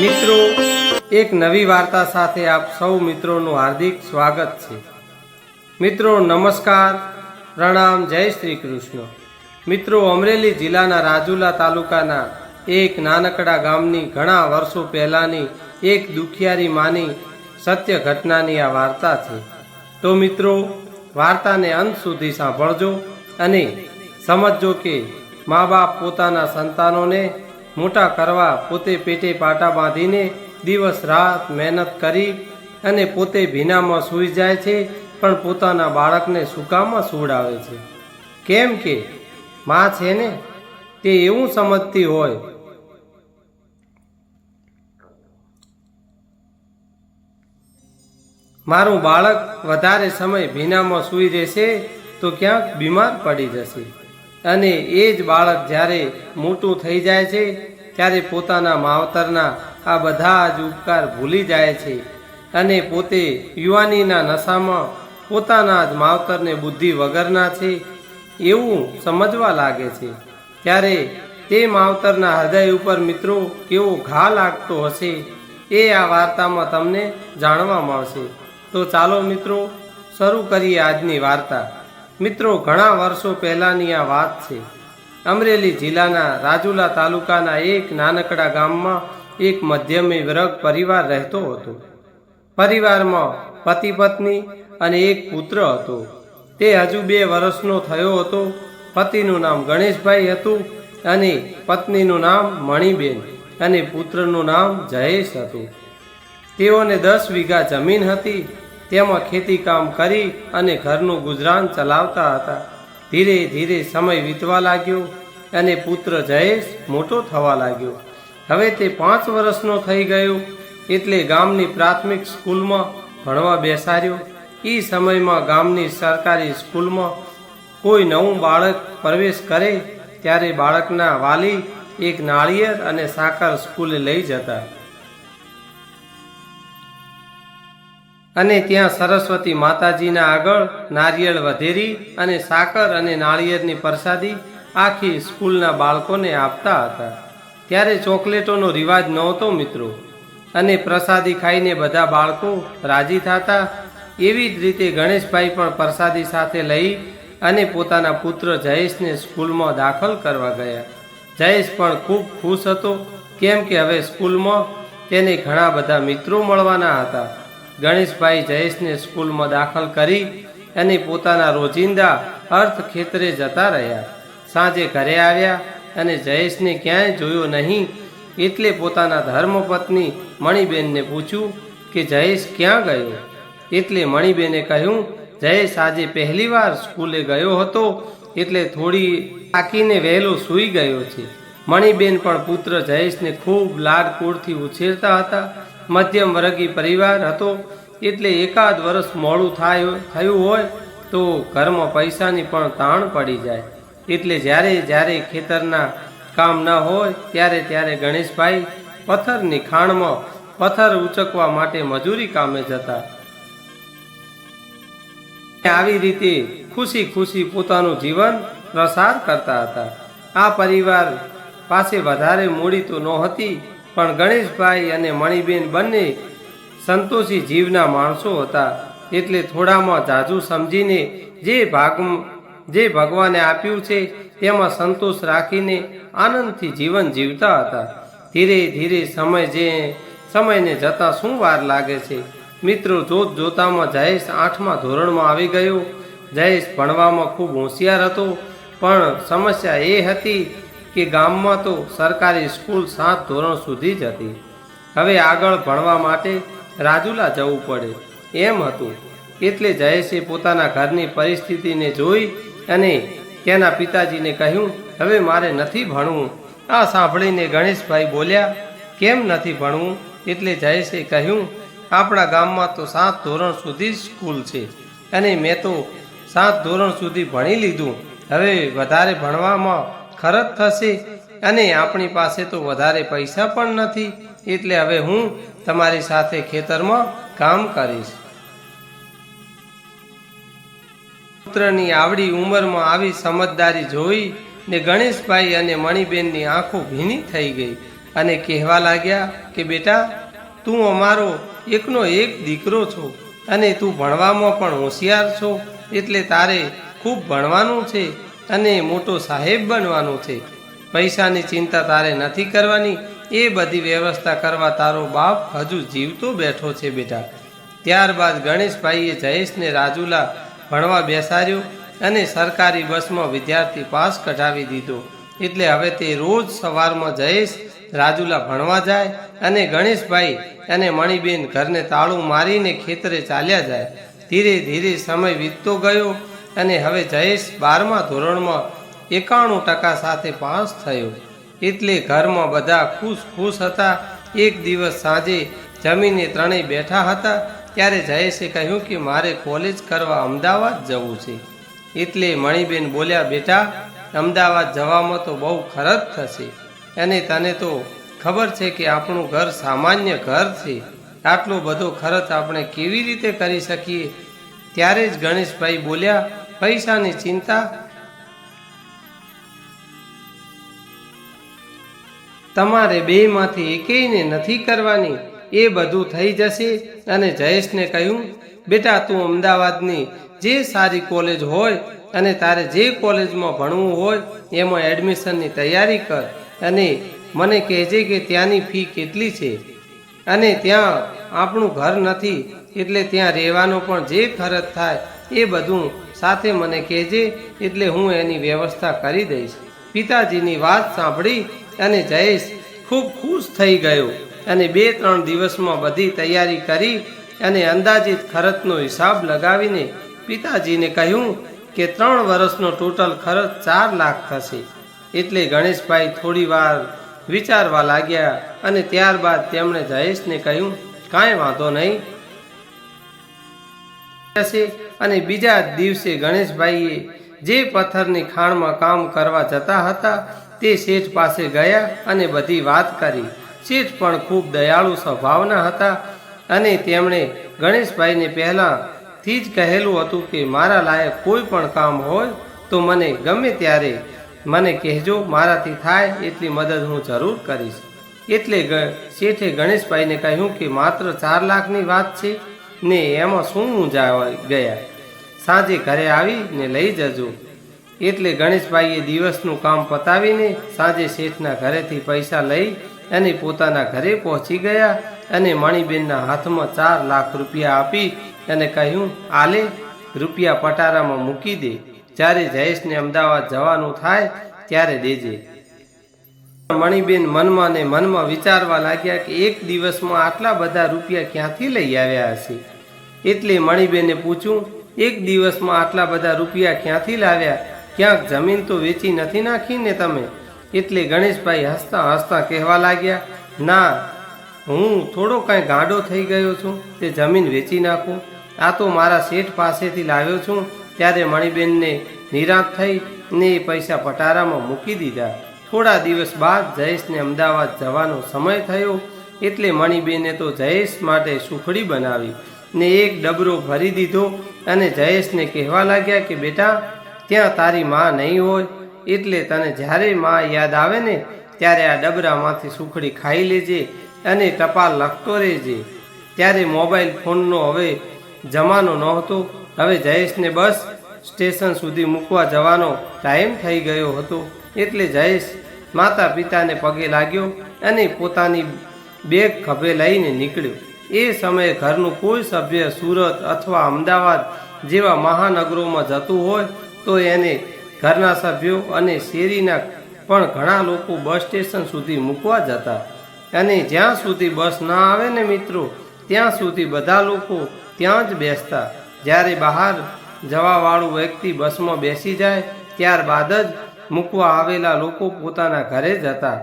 મિત્રો, એક નવી વાર્તા સાથે આપ સૌ મિત્રોનું હાર્દિક સ્વાગત છે. મિત્રો, નમસ્કાર. પ્રણામ. જય શ્રી કૃષ્ણ. મિત્રો, અમરેલી જિલ્લાના રાજુલા તાલુકાના એક નાનકડા ગામની ઘણા વર્ષો પહેલાની એક દુખિયારી માની સત્ય ઘટનાની આ વાર્તા છે. તો મિત્રો, વાર્તાને અંત સુધી સાંભળજો અને સમજજો કે મા બાપ પોતાના સંતાનોને મોટા કરવા પોતે પેટે પાટા બાંધીને દિવસ રાત મહેનત કરી અને પોતે ભીનામાં સૂઈ જાય છે, પણ પોતાના બાળકને સુકામાં સુવડાવે છે. કેમ કે માં છે ને, તે એવું સમજતી હોય મારું બાળક વધારે સમય ભીનામાં સૂઈ રહેશે તો ક્યાંક બીમાર પડી જશે. અને એ જ બાળક જ્યારે મોટું થઈ જાય છે, ત્યારે પોતાના માવતરના આ બધા જ ઉપકાર ભૂલી જાય છે અને પોતે યુવાનીના નશામાં પોતાના જ માવતરને બુદ્ધિ વગરના છે એવું સમજવા લાગે છે. ત્યારે તે માવતરના હૃદય ઉપર મિત્રો કેવો ઘા લાગતો હશે એ આ વાર્તામાં તમને જાણવા મળશે. તો ચાલો મિત્રો, શરૂ કરીએ આજની વાર્તા. મિત્રો, ઘણા વર્ષો પહેલાંની આ વાત છે. અમરેલી જિલ્લાના રાજુલા તાલુકાના એક નાનકડા ગામમાં એક મધ્યમી વર્ગ પરિવાર રહેતો હતો. પરિવારમાં પતિ પત્ની અને એક પુત્ર હતો. તે હજુ બે વર્ષનો થયો હતો. પતિનું નામ ગણેશભાઈ હતું અને પત્નીનું નામ મણિબેન અને પુત્રનું નામ જયેશ હતું. તેઓને દસ વીઘા જમીન હતી. તેમાં ખેતી કામ કરી અને ઘરનું ગુજરાન ચલાવતા હતા. ધીરે ધીરે સમય વીતવા લાગ્યો અને પુત્ર જયેશ મોટો થવા લાગ્યો. હવે તે પાંચ વર્ષનો થઈ ગયો એટલે ગામની પ્રાથમિક સ્કૂલમાં ભણવા બેસાડ્યો. એ સમયમાં ગામની સરકારી સ્કૂલમાં કોઈ નવું બાળક પ્રવેશ કરે ત્યારે બાળકના વાલી એક નાળિયેર અને સાકર સ્કૂલે લઈ જતા. અને ત્યાં સરસ્વતી માતાજીના આગળ નારિયેળ વધેરી અને સાકર અને નાળિયેરની પ્રસાદી આખી સ્કૂલના બાળકોને આપતા હતા. ત્યારે ચોકલેટોનો રિવાજ નહોતો મિત્રો. અને પ્રસાદી ખાઈને બધા બાળકો રાજી થતા એવી જ રીતે ગણેશભાઈ પણ પ્રસાદી સાથે લઈ અને પોતાના પુત્ર જયેશને સ્કૂલમાં દાખલ કરવા ગયા. જયેશ પણ ખૂબ ખુશ હતો, કેમ કે હવે સ્કૂલમાં તેને ઘણા બધા મિત્રો મળવાના હતા. ગણેશભાઈ જયેશને સ્કૂલમાં દાખલ કરી અને પોતાના રોજિંદા અર્થ ખેતરે જતા રહ્યા. સાંજે ઘરે આવ્યા અને જયેશને ક્યાંય જોયો નહીં એટલે પોતાના ધર્મપત્ની મણિબેનને પૂછ્યું કે જયેશ ક્યાં ગયો? એટલે મણિબેને કહ્યું, જયેશ આજે પહેલીવાર સ્કૂલે ગયો હતો એટલે થોડી આકીને વહેલો સૂઈ ગયો છે. મણિબેન પણ પુત્ર જયેશને ખૂબ લાડકોડથી ઉછેરતા હતા મધ્યમ વર્ગી પરિવાર હતો. એટલે એકાદ વર્ષ મોડું થાય, થયું હોય તો ઘરમાં પૈસાની પણ તાણ પડી જાય. એટલે જ્યારે જ્યારે ખેતરના કામ ન હોય, ત્યારે ત્યારે ગણેશભાઈ પથ્થરની ખાણમાં પથ્થર ઉચકવા માટે મજૂરી કામે જતા. આવી રીતે ખુશી ખુશી પોતાનું જીવન પ્રસાર કરતા હતા. આ પરિવાર પાસે વધારે મૂડી તો નહોતી પણ ગણેશભાઈ અને મણિબેન બંને સંતોષી જીવના માણસો હતા. એટલે થોડામાં જાજુ સમજીને જે ભાગ જે ભગવાને આપ્યું છે, તેમાં સંતોષ રાખીને આનંદથી જીવન જીવતા હતા. ધીરે ધીરે સમય જે, સમયને જતાં શું વાર લાગે છે? મિત્રો, જોત જોતામાં જયેશ આઠમા ધોરણમાં આવી ગયો. જયેશ ભણવામાં ખૂબ હોશિયાર હતો, પણ સમસ્યા એ હતી કે ગામમાં તો સરકારી સ્કૂલ સાત ધોરણ સુધી જ હતી. હવે આગળ ભણવા માટે રાજુલા જવું પડે. એમ હતું. એટલે જયેશે પોતાના ઘરની પરિસ્થિતિને જોઈ અને તેના પિતાજીને કહ્યું, હવે મારે નથી ભણવું. આ સાંભળીને ગણેશભાઈ બોલ્યા, કેમ નથી ભણવું? એટલે જયેશે કહ્યું, આપણા ગામમાં તો સાત ધોરણ સુધી સ્કૂલ છે અને મેં તો સાત ધોરણ સુધી ભણી લીધું. હવે વધારે ભણવામાં ખરચ થશે અને આપણી પાસે તો વધારે પૈસા પણ નથી, એટલે હવે હું તમારી સાથે ખેતરમાં કામ કરીશ. પુત્રની આવડી ઉંમરમાં આવી સમજદારી જોઈ ને ગણેશભાઈ અને મણિબેનની આંખો ભીની થઈ ગઈ અને કહેવા લાગ્યા કે, બેટા, તું અમારો એકનો એક દીકરો છો અને તું ભણવામાં પણ હોશિયાર છો, એટલે તારે ખૂબ ભણવાનું છે અને મોટો સાહેબ બનવાનું છે. પૈસાની ચિંતા તારે નથી કરવાની. એ બધી વ્યવસ્થા કરવા તારો બાપ હજુ જીવતો બેઠો છે બેટા. ત્યારબાદ ગણેશભાઈએ જયેશને રાજુલા ભણવા બેસાડ્યો અને સરકારી બસમાં વિદ્યાર્થી પાસ કઢાવી દીધો. એટલે હવે તે રોજ સવારમાં જયેશ રાજુલા ભણવા જાય અને ગણેશભાઈ અને મણિબેન ઘરને તાળું મારીને ખેતરે ચાલ્યા જાય. ધીરે ધીરે સમય વીતતો ગયો. અને હવે જયેશ બારમા ધોરણમાં એકાણું ટકા સાથે પાસ થયો. એટલે ઘરમાં બધા ખુશ ખુશ હતા. એક દિવસ સાંજે જમીને ત્રણેય બેઠા હતા. ત્યારે જયેશે કહ્યું કે મારે કોલેજ કરવા અમદાવાદ જવું છે. એટલે મણિબેન બોલ્યા, બેટા, અમદાવાદ જવામાં તો બહુ ખર્ચ થશે. અને તને તો ખબર છે કે આપણું ઘર સામાન્ય ઘર છે. આટલો બધો ખર્ચ આપણે કેવી રીતે કરી શકીએ? ત્યારે જ ગણેશભાઈ બોલ્યા, પૈસાની ચિંતા? તમારે બેમાંથી એકેયને નથી કરવાની, એ બધું થઈ જશે. અને જયેશને કહ્યું, બેટા, તું અમદાવાદની જે સારી કોલેજ હોય અને તારે જે કોલેજમાં ભણવું હોય, એમાં એડમિશનની તૈયારી કર અને મને કહેજે કે ત્યાંની ફી કેટલી છે. અને ત્યાં આપણું ઘર નથી, એટલે ત્યાં રહેવાનો પણ જે ખર્ચ થાય એ બધું સાથે મને કહેજે, એટલે હું એની વ્યવસ્થા કરી દઈશ. પિતાજીની વાત સાંભળી અને જયેશ ખૂબ ખુશ થઈ ગયો અને બે ત્રણ દિવસમાં બધી તૈયારી કરી અને અંદાજિત ખર્ચનો હિસાબ લગાવીને પિતાજીને કહ્યું કે ત્રણ વર્ષનો ટોટલ ખર્ચ ચાર લાખ થશે. એટલે ગણેશભાઈ થોડી વાર વિચારવા લાગ્યા અને ત્યારબાદ તેમણે જયેશને કહ્યું, કાંઈ વાંધો નહીં. અને બીજા દિવસે ગણેશભાઈએ જે પથ્થરની ખાણમાં કામ કરવા જતા હતા તે શેઠ પાસે ગયા અને બધી વાત કરી. શેઠ પણ ખૂબ દયાળુ સ્વભાવના હતા અને તેમણે ગણેશભાઈને પહેલાંથી જ કહેલું હતું કે, મારા લાયક કોઈ પણ કામ હોય તો મને ગમે ત્યારે મને કહેજો, મારાથી થાય એટલી મદદ હું જરૂર કરીશ. એટલે શેઠે ગણેશભાઈને કહ્યું કે માત્ર ચાર લાખની વાત છે, ને એમાં શું મૂંઝા ગયા? સાંજે ઘરે આવીને લઈ જજો. એટલે ગણેશભાઈએ દિવસનું કામ પતાવીને સાંજે શેઠના ઘરેથી પૈસા લઈ અને પોતાના ઘરે પહોંચી ગયા અને મણિબેનના હાથમાં ચાર લાખ રૂપિયા આપી અને કહ્યું, આલે, રૂપિયા પટારામાં મૂકી દે. જ્યારે જયેશને અમદાવાદ જવાનું થાય ત્યારે દેજે. મણિબેન મનમાં ને મનમાં વિચારવા લાગ્યા કે એક દિવસમાં આટલા બધા રૂપિયા ક્યાંથી લઈ આવ્યા હશે? એટલે મણિબેને પૂછ્યું, એક દિવસમાં આટલા બધા રૂપિયા ક્યાંથી લાવ્યા? ક્યાંક જમીન તો વેચી નથી નાખી ને તમે? એટલે ગણેશભાઈ હસતા હસતા કહેવા લાગ્યા, ના, હું થોડો કાંઈ ગાંડો થઈ ગયો છું, તે જમીન વેચી નાખું. આ તો મારા શેઠ પાસેથી લાવ્યો છું. ત્યારે મણિબેનને નિરાશ થઈ ને એ પૈસા પટારામાં મૂકી દીધા. થોડા દિવસ બાદ જયેશને અમદાવાદ જવાનો સમય થયો એટલે મણિબેને તો જયેશ માટે સુખડી બનાવી ને એક ડબરો ભરી દીધો અને જયેશને કહેવા લાગ્યા કે, બેટા, ત્યાં તારી માં નહીં હોય, એટલે તને જ્યારે માં યાદ આવે ને, ત્યારે આ ડબરામાંથી સુખડી ખાઈ લેજે અને ટપાલ લખતો રહેજે. ત્યારે મોબાઈલ ફોનનો હવે જમાનો નહોતો હવે જયેશને બસ સ્ટેશન સુધી મૂકવા જવાનો ટાઈમ થઈ ગયો હતો. એટલે જયેશ માતા પિતાને પગે લાગ્યો અને પોતાની બેગ ખભે લઈને નીકળ્યો. એ સમયે ઘરનું કોઈ સભ્ય સુરત અથવા અમદાવાદ જેવા મહાનગરોમાં જતું હોય તો એને ઘરના સભ્યો અને શેરીના પણ ઘણા લોકો બસ સ્ટેશન સુધી મૂકવા જતા. અને જ્યાં સુધી બસ ના આવે ને મિત્રો, ત્યાં સુધી બધા લોકો ત્યાં જ બેસતા. જ્યારે બહાર જવાવાળું વ્યક્તિ બસમાં બેસી જાય, ત્યારબાદ જ મૂકવા આવેલા લોકો પોતાના ઘરે જતા.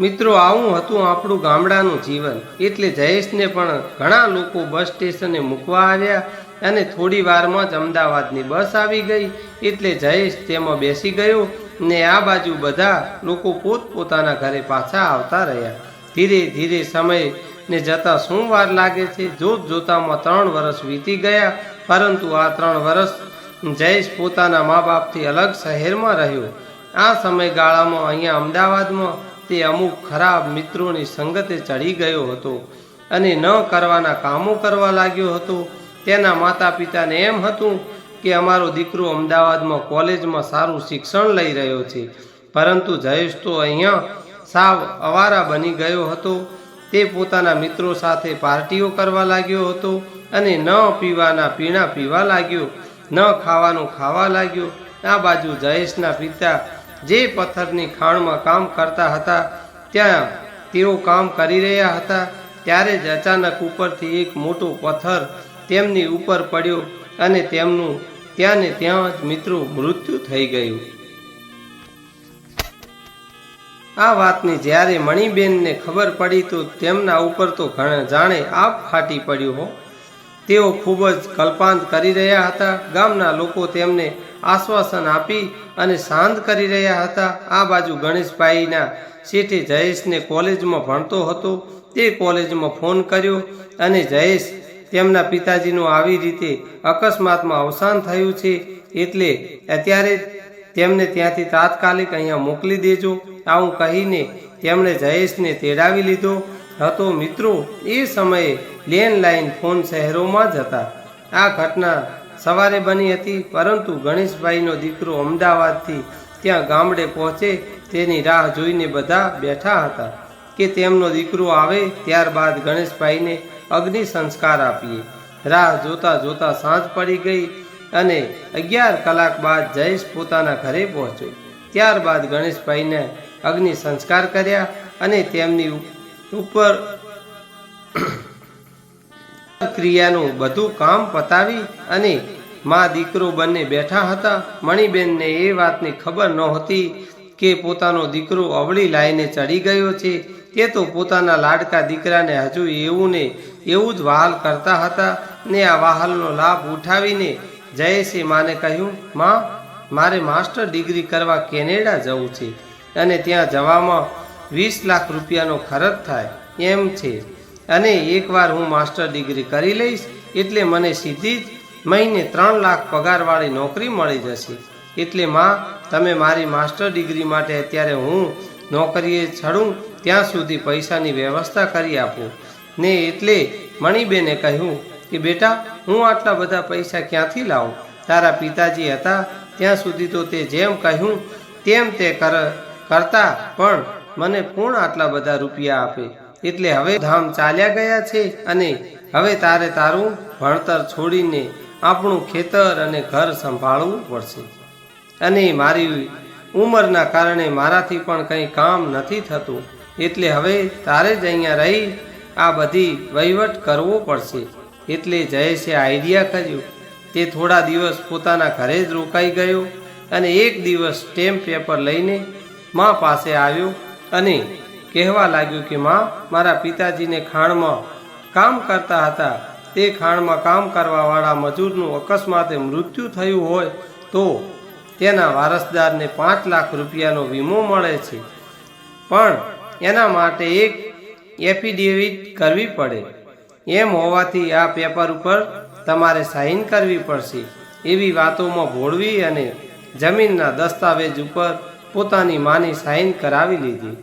મિત્રો, આવું હતું આપણું ગામડાનું જીવન. એટલે જયેશને પણ ઘણા લોકો બસ સ્ટેશને મૂકવા આવ્યા અને થોડી વારમાં જ અમદાવાદની બસ આવી ગઈ. એટલે જયેશ તેમાં બેસી ગયો ને આ બાજુ બધા લોકો પોતપોતાના ઘરે પાછા આવતા રહ્યા. ધીરે ધીરે સમય ને જતા શું વાર લાગે છે. જોત જોતામાં ત્રણ વર્ષ વીતી ગયા, પરંતુ આ ત્રણ વર્ષ જયેશ પોતાના મા બાપથી અલગ શહેરમાં રહ્યો. આ સમયગાળામાં અહીંયા અમદાવાદમાં તે અમુક ખરાબ મિત્રોની સંગતે ચડી ગયો હતો અને ન કરવાના કામો કરવા લાગ્યો હતો. તેના માતા પિતાને એમ હતું કે અમારો દીકરો અમદાવાદમાં કોલેજમાં સારું શિક્ષણ લઈ રહ્યો છે. પરંતુ જયેશ તો અહીંયા સાવ અવારા બની ગયો હતો. તે પોતાના મિત્રો સાથે પાર્ટીઓ કરવા લાગ્યો હતો અને ન પીવાના પીણા પીવા લાગ્યો, ન ખાવાનું ખાવા લાગ્યો. આ બાજુ જયેશના પિતા જે પથ્થરની ખાણમાં કામ કરતા હતા, ત્યાં તેઓ કામ કરી રહ્યા હતા, ત્યારે જ અચાનક ઉપરથી એક મોટો પથ્થર તેમની ઉપર પડ્યો અને તેમનું ત્યાં ને ત્યાં જ મિત્રો મૃત્યુ થઈ ગયું. આ વાતની જ્યારે મણિબેનને ખબર પડી તો તેમના ઉપર તો ઘણા જાણે આપ ફાટી પડ્યું હો. તેઓ ખૂબ જ કલ્પાંત કરી રહ્યા હતા. ગામના લોકો તેમને આશ્વાસન આપી અને શાંત કરી રહ્યા હતા. આ બાજુ ગણેશભાઈના શેઠે જયેશને કોલેજમાં ભણતો હતો. તે કોલેજમાં ફોન કર્યો અને જયેશ તેમના પિતાજીનું આવી રીતે અકસ્માતમાં અવસાન થયું છે એટલે અત્યારે તેમને ત્યાંથી તાત્કાલિક અહીંયા મોકલી દેજો. આવું કહીને તેમણે જયેશને તેડાવી લીધો. હતો મિત્રો, એ સમયે લેન્ડલાઇન ફોન શહેરોમાં જ હતા. આ ઘટના સવારે બની હતી, પરંતુ ગણેશભાઈનો દીકરો અમદાવાદથી ત્યાં ગામડે પહોંચે તેની રાહ જોઈને બધા બેઠા હતા કે તેમનો દીકરો આવે ત્યારબાદ ગણેશભાઈને અગ્નિ સંસ્કાર આપીએ. રાહ જોતા જોતા સાંજ પડી ગઈ અને અગિયાર કલાક બાદ જયેશ પોતાના ઘરે પહોંચ્યો. ત્યારબાદ ગણેશભાઈને અગ્નિ સંસ્કાર કર્યા અને તેમની ઉપર ક્રિયાનું બધું કામ પતાવી અને મા દીકરો બંને બેઠા હતા. મણિબેનને એ વાતની ખબર નહોતી કે પોતાનો દીકરો અવળી લાઈને ચડી ગયો છે. તે તો પોતાના લાડકા દીકરાને હજુ એવું ને એવું જ વહાલ કરતા હતા ને આ વહાલનો લાભ ઉઠાવીને જયેશે માને કહ્યું, માં, મારે માસ્ટર ડિગ્રી કરવા કેનેડા જવું છે. અને ત્યાં જવામાં વીસ લાખ રૂપિયાનો ખર્ચ થાય એમ છે. અને એકવાર હું માસ્ટર ડિગ્રી કરી લઈશ, એટલે મને સીધી જ મહિને ત્રણ લાખ પગારવાળી નોકરી મળી જશે. એટલે માં, તમે મારી માસ્ટર ડિગ્રી માટે અત્યારે હું નોકરીએ છડું, ત્યાં સુધી પૈસાની વ્યવસ્થા કરી આપો. ને એટલે મણિબેને કહ્યું કે, બેટા, હું આટલા બધા પૈસા ક્યાંથી લાવું? તારા પિતાજી હતા, ત્યાં સુધી તો તે જેમ કહ્યું, તેમ તે કર કરતા, પણ મને કોણ આટલા બધા રૂપિયા આપે? એટલે હવે ધામ ચાલ્યા ગયા છે અને હવે તારે તારું ભણતર છોડીને આપણું ખેતર અને ઘર સંભાળવું પડશે. અને મારી ઉંમરના કારણે મારાથી પણ કંઈ કામ નથી થતું. એટલે હવે તારે જ અહીંયા રહી આ બધી વહીવટ કરવો પડશે. એટલે જયેશે આઈડિયા કર્યું. તે થોડા દિવસ પોતાના ઘરે જ રોકાઈ ગયો અને એક દિવસ સ્ટેમ્પ પેપર લઈને મા પાસે આવ્યું અને કહેવા લાગ્યું કે, માં, મારા પિતાજીને ખાણમાં કામ કરતા હતા. તે ખાણમાં કામ કરવાવાળા મજૂરનું અકસ્માતે મૃત્યુ થયું હોય તો તેના વારસદારને પાંચ લાખ રૂપિયાનો વીમો મળે છે. પણ એના માટે એક એફિડેવિટ કરવી પડે. એમ હોવાથી આ પેપર ઉપર તમારે સાઇન કરવી પડશે. એવી વાતોમાં ભોળવી અને જમીનના દસ્તાવેજ ઉપર પોતાની માની સાઈન કરાવી લીધી.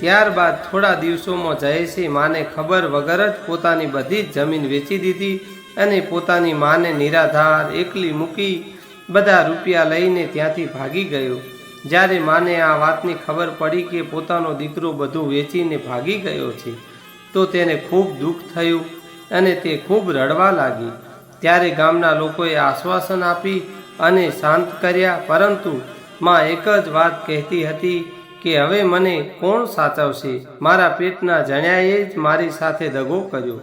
ત્યારબાદ થોડા દિવસોમાં જયસિંહ માને ખબર વગર જ પોતાની બધી જ જમીન વેચી દીધી અને પોતાની માને નિરાધાર, એકલી મૂકી બધા રૂપિયા લઈને ત્યાંથી ભાગી ગયો. જ્યારે માને આ વાતની ખબર પડી કે પોતાનો દીકરો બધું વેચીને ભાગી ગયો છે, તો તેને ખૂબ દુઃખ થયું અને તે ખૂબ રડવા લાગી. ત્યારે ગામના લોકોએ આશ્વાસન આપી અને શાંત કર્યા, પરંતુ માં એક જ વાત કહેતી હતી કે, હવે મને કોણ સાચવશે? મારા પેટના જણ્યાએ જ મારી સાથે દગો કર્યો.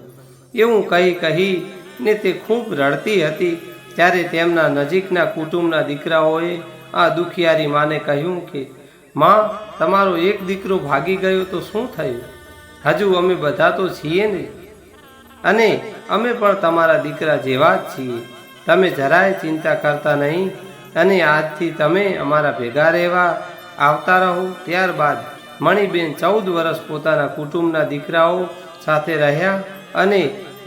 એવું કહી કહી ને તે ખૂબ રડતી હતી. ત્યારે તેમના નજીકના કુટુંબના દીકરાઓએ આ દુખિયારી માને કહ્યું કે, માં, તમારો એક દીકરો ભાગી ગયો તો શું થયું? હજુ અમે બધા તો છીએ ને. અને અમે પણ તમારા દીકરા જેવા જ છીએ. તમે જરાય ચિંતા કરતા નહીં અને આજથી તમે અમારા ભેગા રહેવા આવતા રહો. ત્યારબાદ મણિબેન ચૌદ વર્ષ પોતાના કુટુંબના દીકરાઓ સાથે રહ્યા અને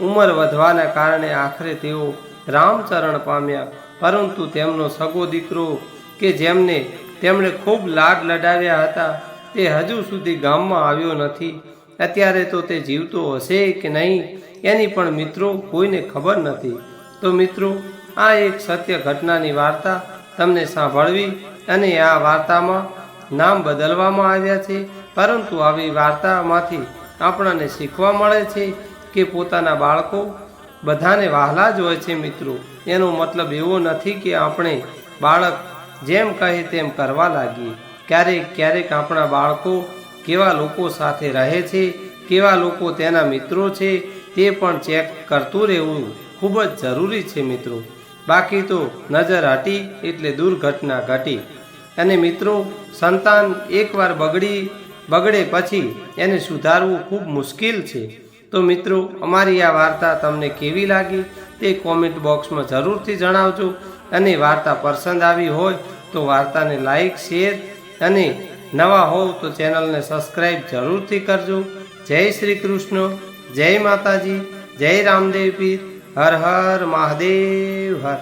ઉંમર વધવાના કારણે આખરે તેઓ રામચરણ પામ્યા. પરંતુ તેમનો સગો દીકરો કે જેમને તેમણે ખૂબ લાડ લડાવ્યા હતા તે હજુ સુધી ગામમાં આવ્યો નથી. અત્યારે તો તે જીવતો હશે કે નહીં, એની પણ મિત્રો કોઈને ખબર નથી. તો મિત્રો, આ એક સત્ય ઘટનાની વાર્તા તમને સાંભળવી અને આ વાર્તામાં નામ બદલવામાં આવ્યા છે. પરંતુ આવી વાર્તામાંથી આપણને શીખવા મળે છે કે પોતાના બાળકો બધાને વહાલા જ હોય છે મિત્રો. એનો મતલબ એવો નથી કે આપણે બાળક જેમ કહે તેમ કરવા લાગીએ. ક્યારેક ક્યારેક આપણા બાળકો કેવા લોકો સાથે રહે છે, કેવા લોકો તેના મિત્રો છે, તે પણ ચેક કરતું રહેવું ખૂબ જ જરૂરી છે મિત્રો. બાકી તો નજર હટી એટલે દુર્ઘટના ઘટી. અને મિત્રો, સંતાન એકવાર બગડી, બગડે પછી એને સુધારવું ખૂબ મુશ્કેલ છે. તો મિત્રો, અમારી આ વાર્તા તમને કેવી લાગી તે કોમેન્ટ બોક્સમાં જરૂરથી જણાવજો. અને વાર્તા પસંદ આવી હોય તો વાર્તાને લાઈક, શેર અને નવા હોવ તો ચેનલને સબસ્ક્રાઈબ જરૂરથી કરજો. જય શ્રી કૃષ્ણ, જય માતાજી, જય રામદેવ પીર, હર હર મહાદેવ હર.